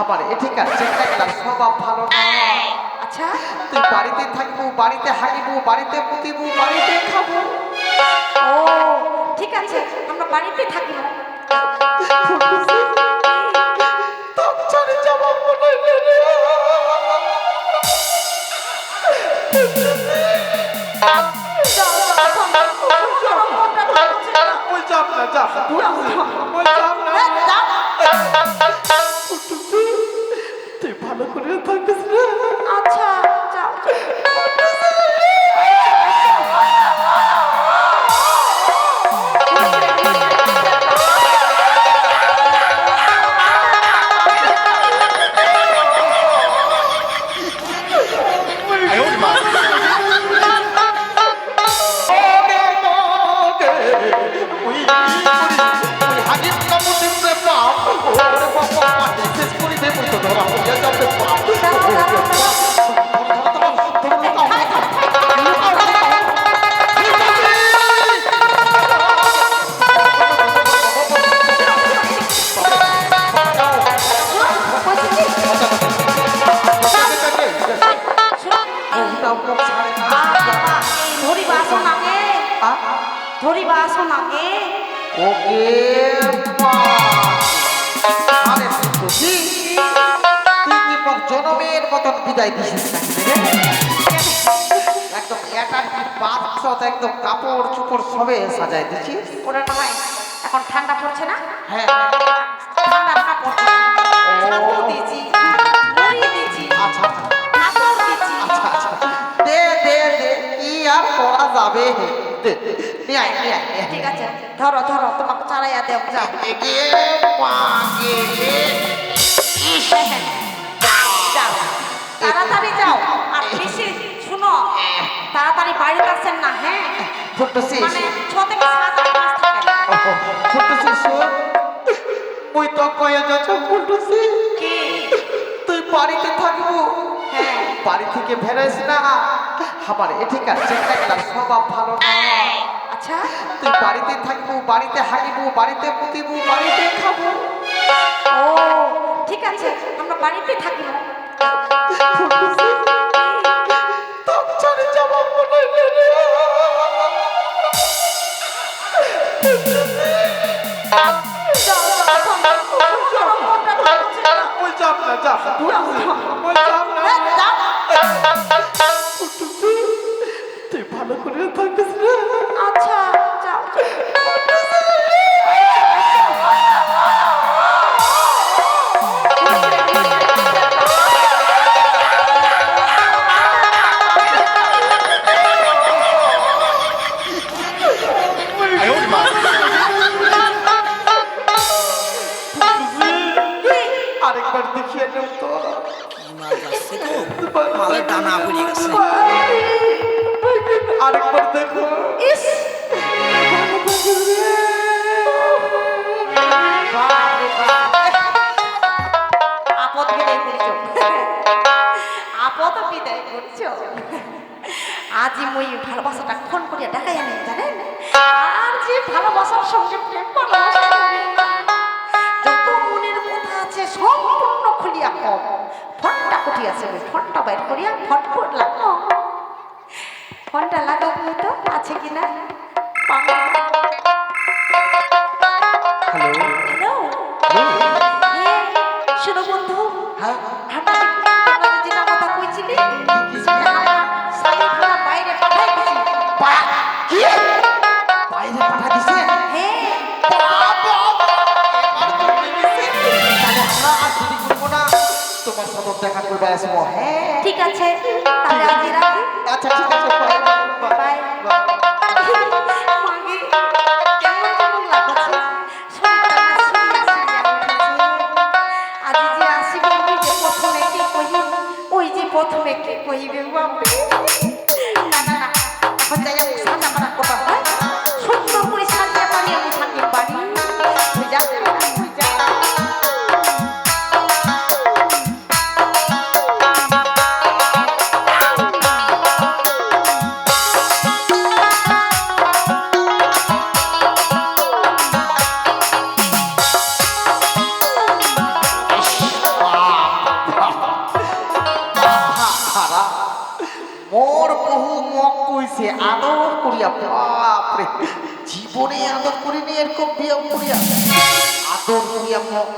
আমার এঠিকার চিন্তাগুলার স্বভাব ভালো নয় আচ্ছা তুই বাড়িতে থাকব বাড়িতে হাঁকিবো বাড়িতে মুতিবো বাড়িতে খাব ও ঠিক আছে আমরা বাড়িতে থাকি মনে রে। ওই ভালো ধরিবা আসুন আগে ওকে আরে তুই কি মোক জনমের মতন বিদায় দিছিস একদম এটার কি পাত্র একদম কাপড় চোপড় সবে সাজায় দিছিস। ওরা নয় এখন ঠান্ডা পড়ছে না? হ্যাঁ। ঠান্ডা ছাতু দিয়েছি দিয়েছি। আচ্ছা আচ্ছা। করা যাবে। ঠিক আছে ধরো ধরো তোমাকে চালাইয়া দেব। যাও। তাড়াতাড়ি যাও। আর বেশি শুনো তাড়াতাড়ি বাড়িতে আসেন না হ্যাঁ? মানে ছ থেকে সাত আট মাস থাকেন ফুটছিস শোন। মুই তো কয়ে যাচ্ছ ফুটছিস কি? তুই বাড়িতে থাকব। হ্যাঁ। বাড়ি থেকে ফেরাইস না। আমার এঠিকার চিন্তাগুলার স্বভাব ভালো নয় আচ্ছা তুই বাড়িতে থাকব বাড়িতে হাঁকিবো বাড়িতে মুতিবো বাড়িতে খাব? ও ঠিক আছে আমরা বাড়িতে থাকি। যাব না যা যাব আজি মই ভালোবাসাটা ফোন করিয়া দেখাই আনি জানেন আর যে ভালোবাসার সঙ্গে প্রেম ভালোবাসা যত মনের কথা আছে সম্পূর্ণ খুলিয়া কম ফোনটা কুটি আছে ফোনটা বাইর করিয়া ফোন করলাম ফোনটা লাগাবো তো আছে কিনা হ্যালো আসব ঠিক আছে তাহলে আজ রাখি। আচ্ছা ঠিক আছে বাই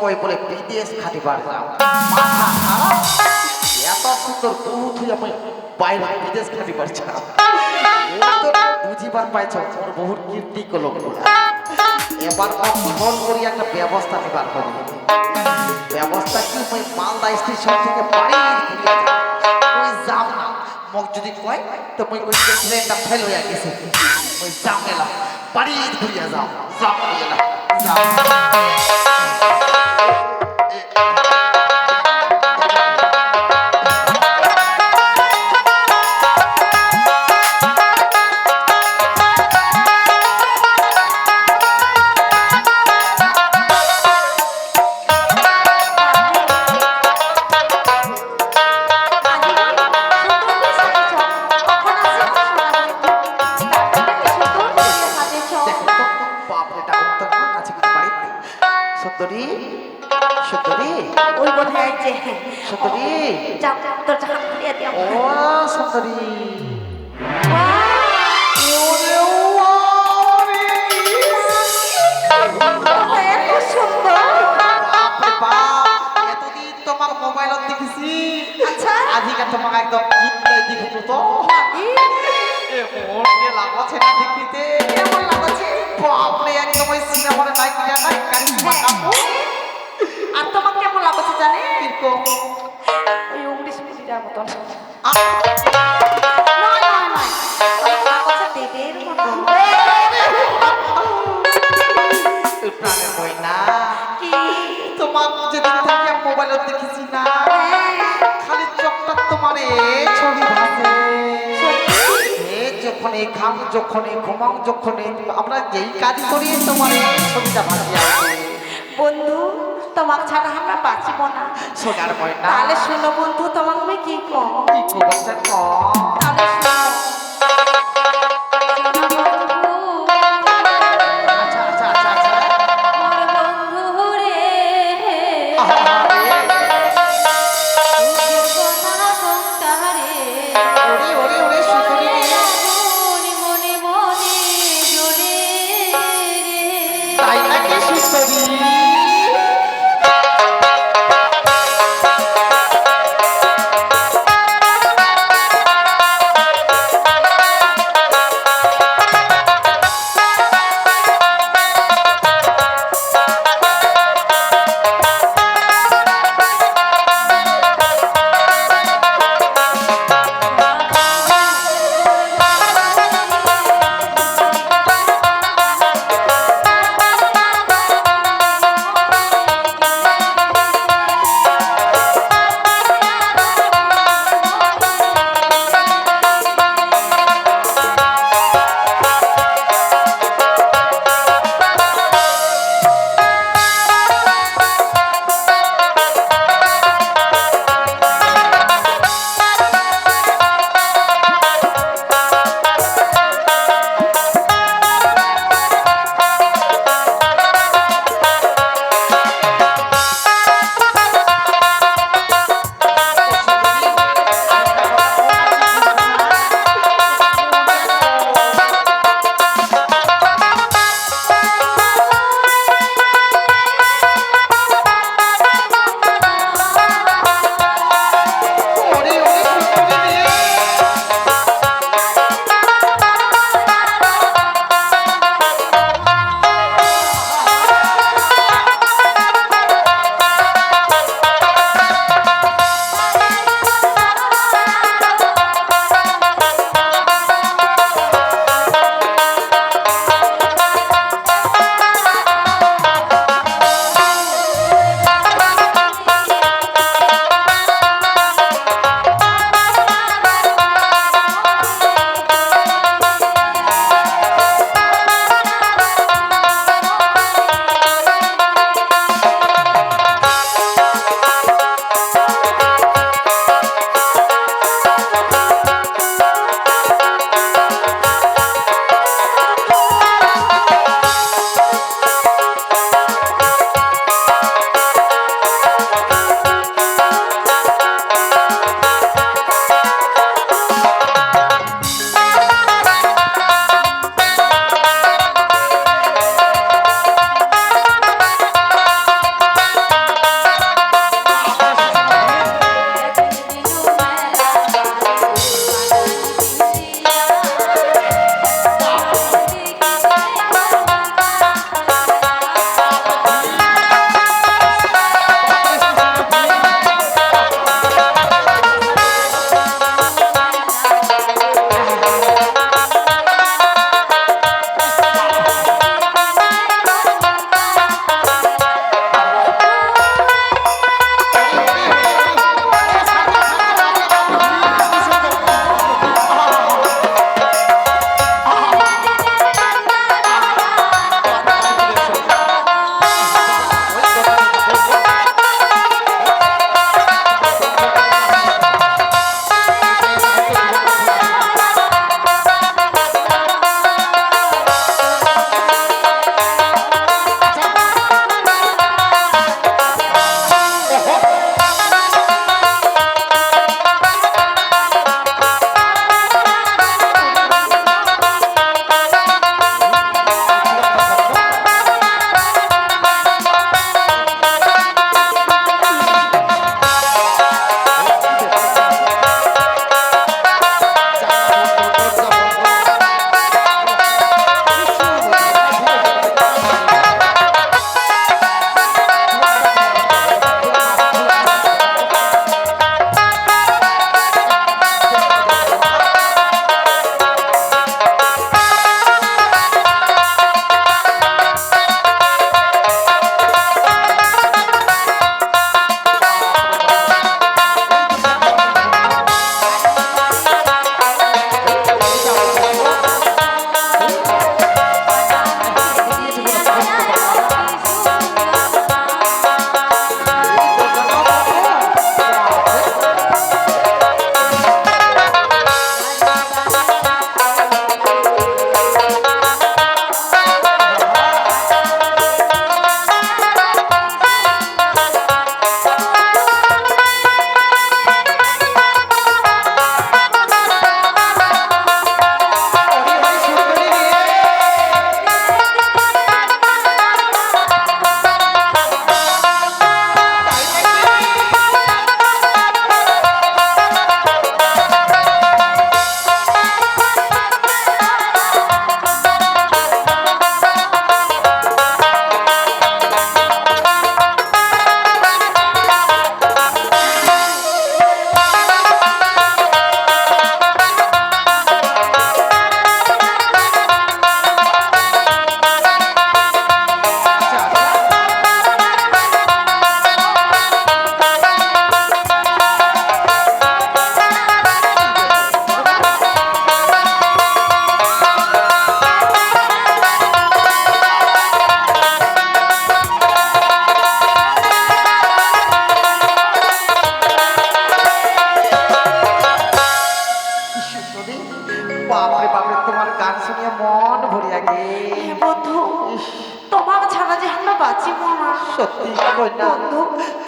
কয় বলে বিদেশ খাটিবার যাও। মাথা খারাপ এত সুন্দর তুই আমি বাইরে বিদেশ খাটিবার যাও। ও তো বুঝিবার পাইছ মোর বহুর কীর্তি কলম এবার ফোন করি একটা ব্যবস্থা নিবার ব্যবস্থা কি? ওই মালদা স্টেশন থেকে ওই যাম না। মোক যদি কয়, তো মই ওই ট্রেনটা ফেল হয়ে গেছে। ওই যাম ঘুরিয়ে যাও। যাও দিও ও সুন্দরী মোবাইলত দেখেছি আচ্ছা আজিকা তোমাকে একদম গীতটাই দেখিতো তো এ মন কে লাগছে না দেখিতে কেমন লাগছে বাপরে একদম ওই সিনেমার নায়িকা নাই কারিশমা কাপুর আর তোমার কেমন লাগছে জানে কীরকম মতন মোবাইলত দেখেছি না খালি চোখটা তোমার ছবি যখন এই খাম যখন এই যখন আমরা যেই কাজ করি তোমার ছবিটা ভাসি বন্ধু তোমাকে ছাড়া আমরা বাঁচিব না। সোনার ময়না। তাহলে শুনো বন্ধু তোমাকে আমি কি কম? কি করছে কম তাহলে শুনো। শোনো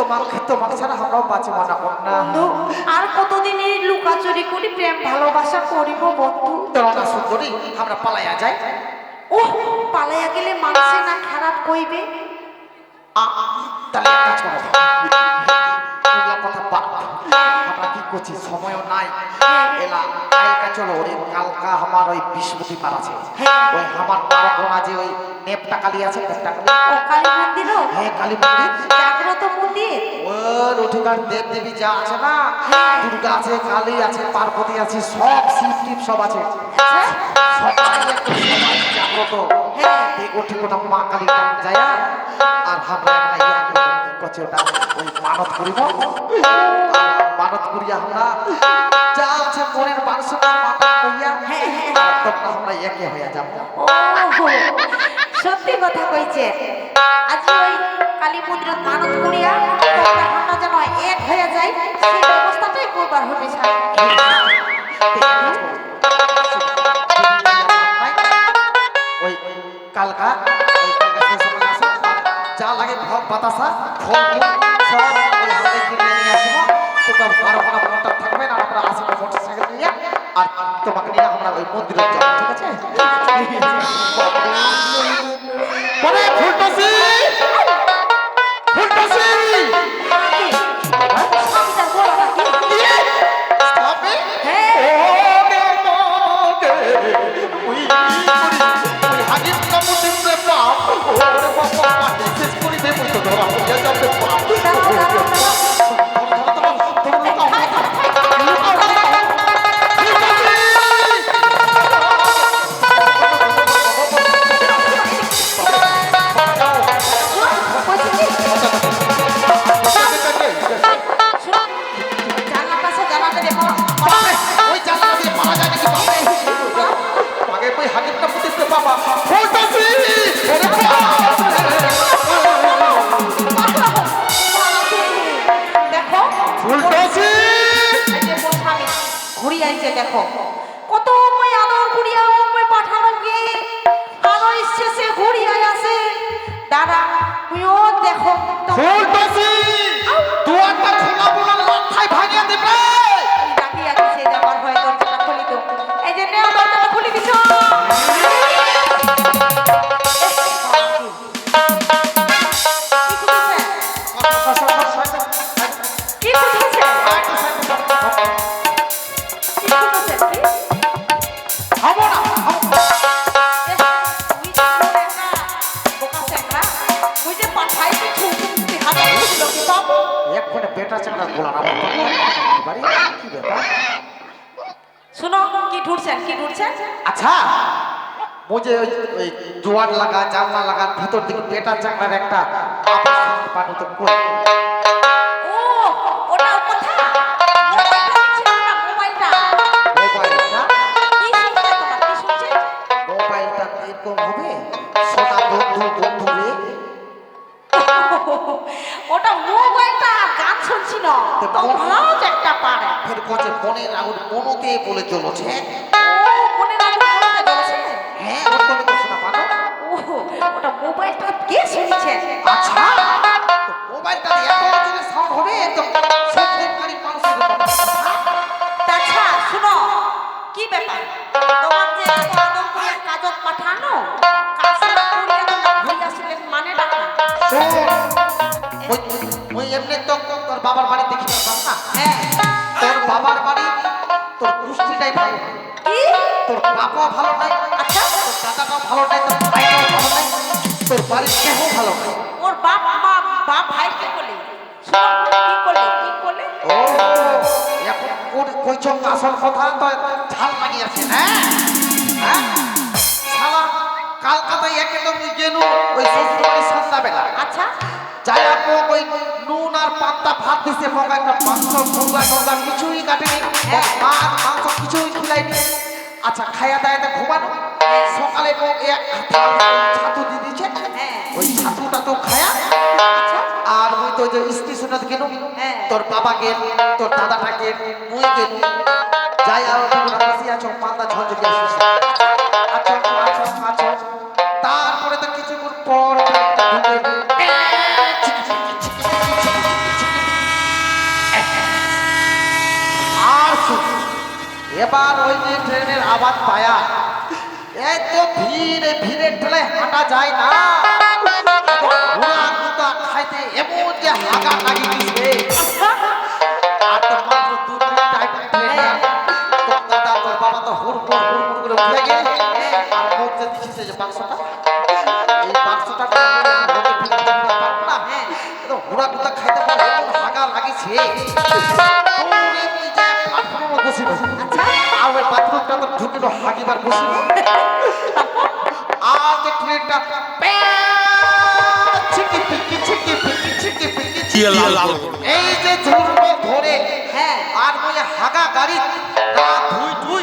তোমাকে তোমার ছাড়া আমরাও বাঁচিব না বন্ধু। আর কতদিন এই লুকাচুরি করি প্রেম ভালোবাসা করিব বন্ধু? তোরা সুন্দরী আমরা পালাইয়া যাই। ও পালাইয়া গেলে মানুষে না খারাপ কইবে? আ, তাহলে কাজ করো। কথা আমরা কি করছি? সময়ও নাই। এলা কালকা চলো ওরে কালকা আমার ওই বৃহস্পতিবার আছে। ওই আমার বারো যে ওই নেপটা কালী আছে নেপটা কালী। কালী মন্দিরও? হ্যাঁ কালী মন্দির। ওর ওঠেকার দেব দেবী যা আছে না দুর্গা আছে কালী আছে পার্বতী আছে সব শিব টিপ সব আছে। আচ্ছা। জাগ্রত। হ্যাঁ। ওঠে মা কালী যায় আর আমরা একটা করছে ওটা ওই মানত করিব মানত করিয়া আমরা যা আছে মনের মানুষের হ্যাঁ, হ্যাঁ। আর তখন আমরা একে হইয়া যাব। সত্যি কথা কইছে। আজ ওই কালী মন্দির মানত করিয়া আমরা যেন এক হয়ে যাই সেই ব্যবস্থাটাই করবার হবে ওই কালকা ওই কালকা সেই সময় আসো আর যা লাগে ফল বাতাসা ফল সব ওই হাতে কিনে নিয়ে আসব। তোমরা বারো কোনো মোটর থাকবে না আমরা আসব মোটর সাইকেল নিয়ে আর তোমাকে নিয়ে আমরা ওই মন্দিরে যাব ঠিক আছে? 不多了，我们要交 aku. কত মই আদর ঘুরিয়া বাড়ি? কি ব্যাপার? শুনো কি ঢুকছেন কি ঢুকছেন আচ্ছা মুঝে ওই ওই জোয়ার লাগা জানলা লাগার ভিতর দিকে পেটার চাকরার একটা পানো তো কই ফের কোচে মনের আগুন মনতে বলে চলেছে হ্যাঁ ওর কোনে তো শোনা পানো ওটা মোবাইলটা কে শুনছে? আচ্ছা মোবাইলটা এত জোরে সাউন্ড হবে একদম সত্যিকারী মানুষের আচ্ছা শুনো কি ব্যাপার? তোমার যে এত আদর করে কাজত পাঠানো কাছে করিয়া তোমরা ঘুরে আসলে মানে ডাকা ওই ওই এমনি তো তোর বাবার না হ্যাঁ। ভালো নাই। আচ্ছা তোর দাদাটাও ভালো নাই তোর ভাইটাও ভালো নাই। তোর বাড়ির কেউ ভালো নাই? ওর বাপ মা বাপ ভাই কি করলে? কি করলে? কি করলে? ও এখন কোন কইছ আসল কথা তো ঝাল লাগিয়েছে হ্যাঁ? হ্যাঁ? শালা কালকাতায় একে তো মুই ওই শ্বশুরবাড়ি সন্ধ্যাবেলা। আচ্ছা। যাই আপু ওই নুন আর পান্তা ভাত দিছে মগা একটা মাংস মুরগা টুরগা কিছুই কাটেনি। হ্যাঁ। মাছ মাংস কিছুই খিলাইনি। আচ্ছা খায়া দায় ঘুমানো? সকালে ছাতু দিয়ে দিচ্ছে হ্যাঁ। ওই ছাতুটা তো খায়া। আর ওই তো যে স্টেশনে গেল হ্যাঁ। তোর বাবা গেল তোর দাদাটা গেল ওই গেল যাই আর তোমরা বসে আছো পাতা ঝলঝকে তারপরে তো কিছুক্ষণ পর ঢুকে এবার ওই যে ট্রেনের আবার পায়া। এত ভিড়ে ভিড়ে ঠেলে হাঁটা যায় না। খাইতে এমন যে হাঁকা লাগি যে ট্রেনটা ছিকি পিকি ছিকি পিকি ছিকি পিকি ছিকি লাল এই যে ঝুলবো ধরে হ্যাঁ। আর বলে হাগা গাড়ি গা ধুই ধুই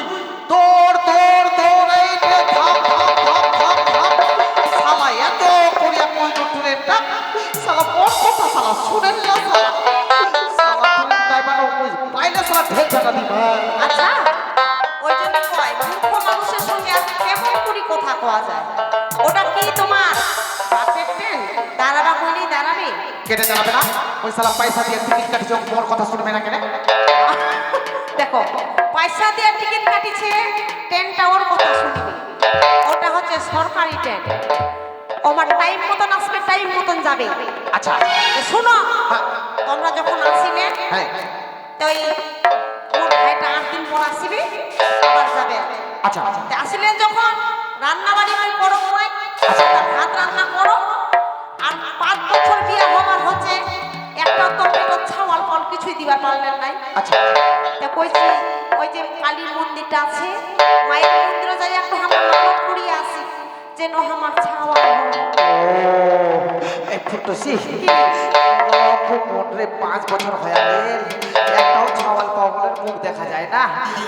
কেটে যাবে না। ওই সালা পয়সা দিয়ে টিকিট কাটিছে মোর কথা শুনবে না কেন? দেখো পয়সা দিয়ে টিকিট কাটিছে ট্রেনটা ওর কথা শুনবে। ওটা হচ্ছে সরকারি ট্রেন। আমার টাইম মতন আসবে টাইম মতন যাবে। আচ্ছা। শোনো হ্যাঁ। তোমরা যখন আসিলে হ্যাঁ। তো এই মোর ভাইটা আট দিন পর আসিবে আবার যাবে। আচ্ছা। আচ্ছা আসলে যখন রান্না বাড়ি করো হয় ভাত রান্না করো। আর পাঁচ বছর বিয়ে হবার হচ্ছে একটা তো ছাওয়াল ফল কিছুই দিবার পারলেন নাই। আচ্ছা। তা কইছি ওই যে কালীর মন্দিরটা আছে মায়ের মন্দিরে যাই একটু আমার মানত করিয়ে আসি যেন আমার ছাওয়াল ফুটসি মনরে পাঁচ বছর হয়ে গেল একটাও ছাওয়াল পাওয়ালের মুখ দেখা যায় না।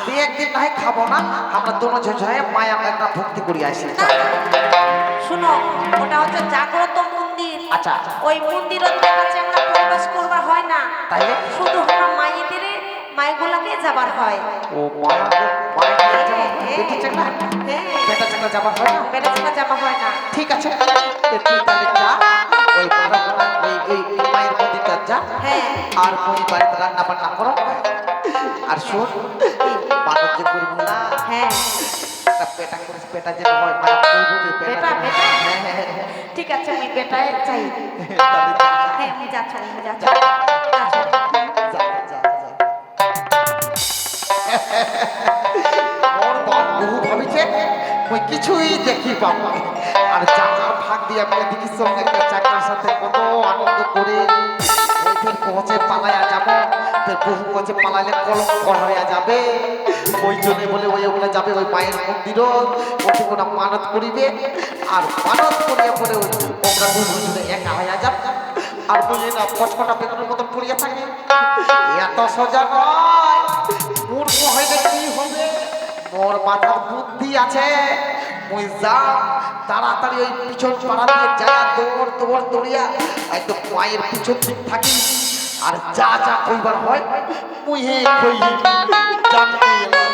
তুই একদিন নাই খাব না আমরা দোনো ঝঝায় মায়া একটা ভক্তি করি আসি। শুনো ওটা হচ্ছে জাগ্রত আচ্ছা। ওই মন্দিরের কাছে আমরা প্রবেশ করবার হয় না। তাইলে? শুধু আমরা মায়েদের মায়েগুলাকে যাবার হয়। ও মায়া হ্যাঁ, বেটি চাকরা হ্যাঁ। বেটা চাকরা যাবার হয়? না বেটা ছেলে যাওয়া হয় না। ঠিক আছে। তুই তাহলে যা। ওই পাড়াগোনা ওই ওই মায়ের মন্দিরটা যা। হ্যাঁ। আর রান্না বান্না করো। আর শোন বানর করব না হ্যাঁ। পেটা পেটা। ঠিক আছে, আমি বেটায় চাই হ্যাঁ আমি যাচ্ছ কিছুই দেখি পাবো আর চাকরার ভাগ দিয়ে আমি এদিকে সঙ্গে একটা সাথে কত আনন্দ করে ফের কচে পালাইয়া যাব। ফের বহু কচে পালাইলে কলম কড়াইয়া যাবে। ওই জন্য বলে ওই ওগুলো যাবে ওই মায়ের মন্দিরও। ওটি কোনো মানত করিবে? আর মানত করিয়া পরে ওই ওগুলা দুজনে একা হইয়া যাবে। আর বুঝলি না পচকটা বেগুনের মতন পড়িয়া থাকে। এত সোজা নয়। মূর্খ হইলে কি হবে? মোর মাথার বুদ্ধি আছে। মুই তাড়াতাড়ি ওই পিছন পাড়া দিয়ে যা, দৌড় দৌড়, দৌড়িয়া একদম মায়ের পিছন দিক থাকি। আর যা যা কইবার হয় মুই হে কই জানতে